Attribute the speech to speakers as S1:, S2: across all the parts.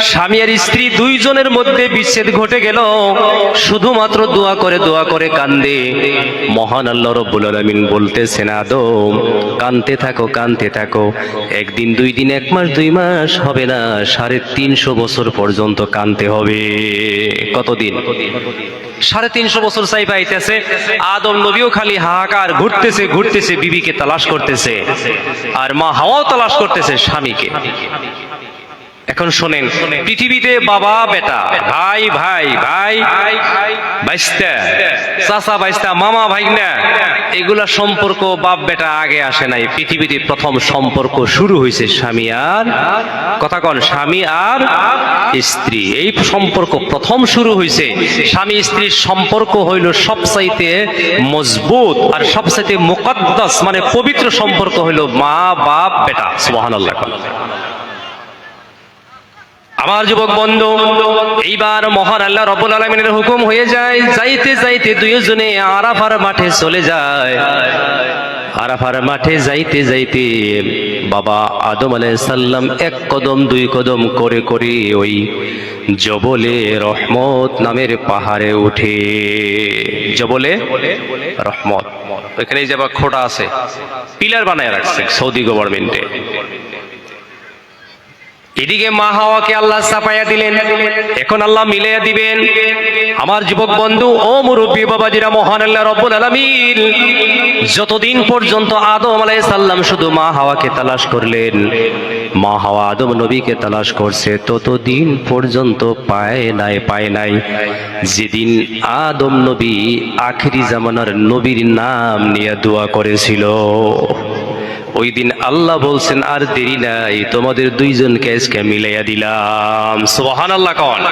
S1: স্বামী আর স্ত্রী দুইজনের মধ্যে বিচ্ছেদ ঘটে গেল। শুধুমাত্র দোয়া করে দোয়া করে কান্দে। মহান আদম, কানতে থাকো কানতে থাকো। একদিন, দুই দিন, এক মাস, দুই মাস হবে না, সাড়ে তিনশো বছর পর্যন্ত কানতে হবে। কতদিন? সাড়ে তিনশো বছর চাই পাইতেছে। আদম নবীও খালি হাহাকার ঘুরতেছে ঘুরতেছে, বিবিকে তালাশ করতেছে। আর মা হাওয়াও তালাশ করতেছে স্বামীকে। এখন শোনেন, পৃথিবীতে বাবা, বেটা, ভাই ভাই ভাই, বাইস্তা, চাচা, বাইস্তা, মামা ভাই না এগুলা সম্পর্ক বাপ, বেটা আগে আসে নাই। পৃথিবীতে প্রথম সম্পর্ক শুরু হয়েছে স্বামী আর, কথা কন, স্বামী আর স্ত্রী। এই সম্পর্ক প্রথম শুরু হয়েছে স্বামী স্ত্রীর সম্পর্ক হইল সবচাইতে মজবুত আর সবচাইতে মুকদ্দাস মানে পবিত্র সম্পর্ক হইল মা, বাপ, বেটা, সুবহানাল্লাহ। আমার যুবক বন্ধু, এইবার মহান আল্লাহ রব্বুল আলমিনের হুকুম হয়ে যায়। যাইতে যাইতে দুইজনে আরাফার মাঠে চলে যায়। আরাফার মাঠে যাইতে যাইতে বাবা আদম সাল্লাম এক কদম, দুই কদম করে করে ওই জবলে রহমত নামের পাহাড়ে উঠে। জবলে রহমত। এখানে যে খোটা আছে, পিলার বানায় রাখছে সৌদি গভর্নমেন্টে এদিকে মা হাওয়াকে আল্লাহ চাপাইয়া দিলেন। এখন আল্লাহ মিলাইয়া দিবেন। আমার যুবক বন্ধু, ও মুরব্বী বাবাজিরা, মহান আল্লাহ রব্বুল আলামিন, যতদিন পর্যন্ত আদম আলাইহিস সাল্লাম শুধু মা হাওয়াকে তালাশ করলেন, মা হাওয়া আদম নবীকে তালাশ করছে, ততদিন পর্যন্ত পায় নাই পায় নাই। যেদিন আদম নবী আখিরি জামানার নবীর নাম নিয়ে দোয়া করেছিল। ওই দিন আল্লাহ বলছেন, আর দেরি নাই, তোমাদের দুইজনকে আজকে মিলাইয়া দিলাম। সোহান আল্লাহ কন।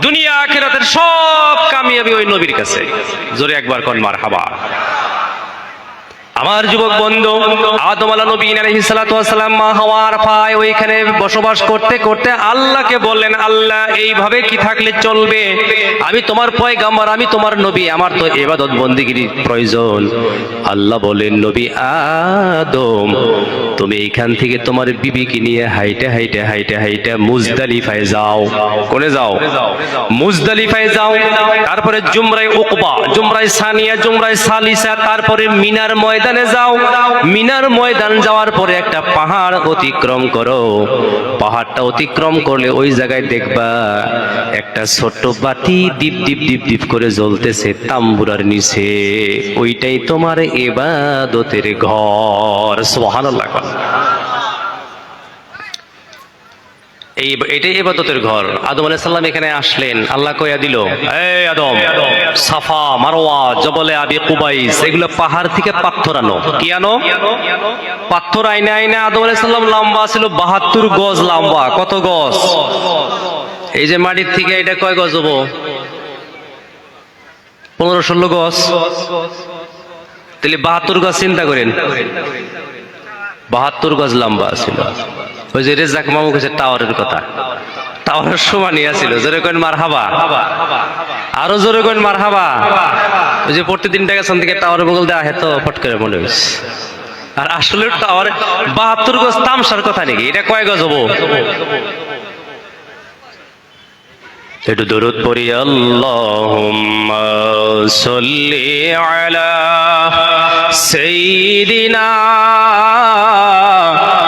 S1: দুনিয়া, আখেরাতের সব কামিয়াবি ওই নবীর কাছে। জোরে একবার কন মার হাবা আমার যুবক বন্ধু আদম আলা নবীন আলাইহিস মা হাওয়ার পায় ওইখানে বসবাস করতে করতে আল্লাহকে বললেন, আল্লাহ, এইভাবে কি থাকলে চলবে? আমি তোমার পয়গাম্বর, আমি তোমার নবী, আমার তো ইবাদত বন্দিগির প্রয়োজন। আল্লাহ বলেন নবী আদম, তুমি এইখান থেকে তোমার বিবিকে নিয়ে হাইটে হাইটে হাইটে হাইটে মুজদালিফায় যাও। কোনে যাও? মুজদালিফায় যাও। তারপরে জুমরাই উকবা জুমরাই সানিয়া জুমরাই সালিসা, তারপরে মিনার ময়দানে যাও। মিনার ময়দান যাওয়ার পরে একটা পাহাড় অতিক্রম করো। পাহাড়টা অতিক্রম করলে ওই জায়গায় দেখবা একটা ছোট্ট বাতি দীপ দীপ দীপ দীপ করে জ্বলতেছে তাম্বুরার নিচে। ওইটাই তোমার এবাদতের ঘর। সুবহানাল্লাহ। এই এটাই এবাদতের ঘর। আদম আলাইহিস সালাম এখানে আসলেন। আল্লাহ কইয়া দিল আদম, সাফা, মারওয়া, জবলে আবি কুবাইস, এগুলো পাহাড় থেকে পাথর আনো। কি আনো? পাথর আইনে আইনে আদম আলাইহিস সালাম লম্বা ছিল, বাহাত্তর গজ লম্বা। কত গজ? এই যে মাটির থেকে এটা কয় গজ হব? পনেরো ষোলো গজ। তাহলে বাহাত্তর গজ চিন্তা করেন। বাহাত্তর গজ লম্বা ছিল। ওই যে রেজাক মামু কাছে টাওয়ারের কথা। টাওয়ারের সমানই আছিল, জোরে কইন মার হাবা আরও জোরে কইন মার হাবা ওই যে প্রতিদিন টাকা থেকে টাওয়ারের বগল দেওয়া হেতো, ফট করে মনে হয়েছে আর আসলে টাওয়ার বাহাত্তর গজ তামসার কথা নাকি? এটা কয় গজ হব? একটু দরুদ পড়ি, আল্লাহুম্মা সাল্লি আলা সাইয়্যিদিনা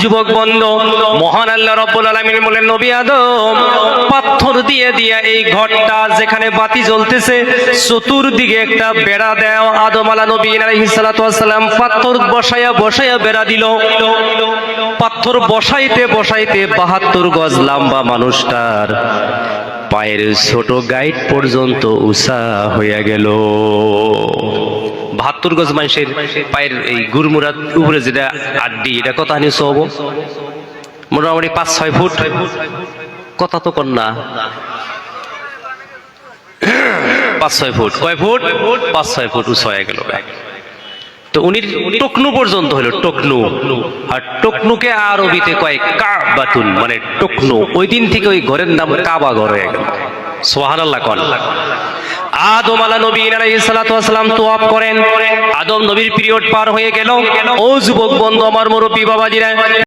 S1: যুবক বন্ধ, মহান আল্লাহ রব্বুল আলামিন বলেন, নবী আদম, পাথর দিয়ে দিয়ে এই ঘরটা যেখানে বাতি জ্বলতেছে, চতুর্দিকে একটা বেড়া দেও আদম আলা নবী আলাইহিস পাথর বসায়া বসায়া বেড়া দিল। পাথর বসাইতে বসাইতে বাহাত্তর গজ লম্বা মানুষটার পায়ের ছোট গাইড পর্যন্ত উষা হইয়া গেল। বাহাত্তর গজ মানুষের পায়ের এই গুরমুরাত উপরে যেটা আড্ডি, এটা কত হানি সব? মোটামুটি পাঁচ, ছয় ফুট। কথা তো কন্যা পাঁচ, ছয় ফুট। কয় ফুট? পাঁচ, ছয় ফুট উঁচু হয়ে গেল। তো তো উনি টকনু পর্যন্ত হলো টকনু। আর টকনুকে আরবিতে কয় কাবাতুন মানে টকনু। ওই দিন থেকে ওই ঘরের নাম কাবা ঘর হয়ে গেল। সোহানাল্লাহ কন। আদম আলা নবীন আলাইসালাম তোয়াপ করেন। আদম নবীর পিরিয়ড পার হয়ে গেল। ও যুবক বন্ধু, আমার মুরব্বী, বাবাজিরা।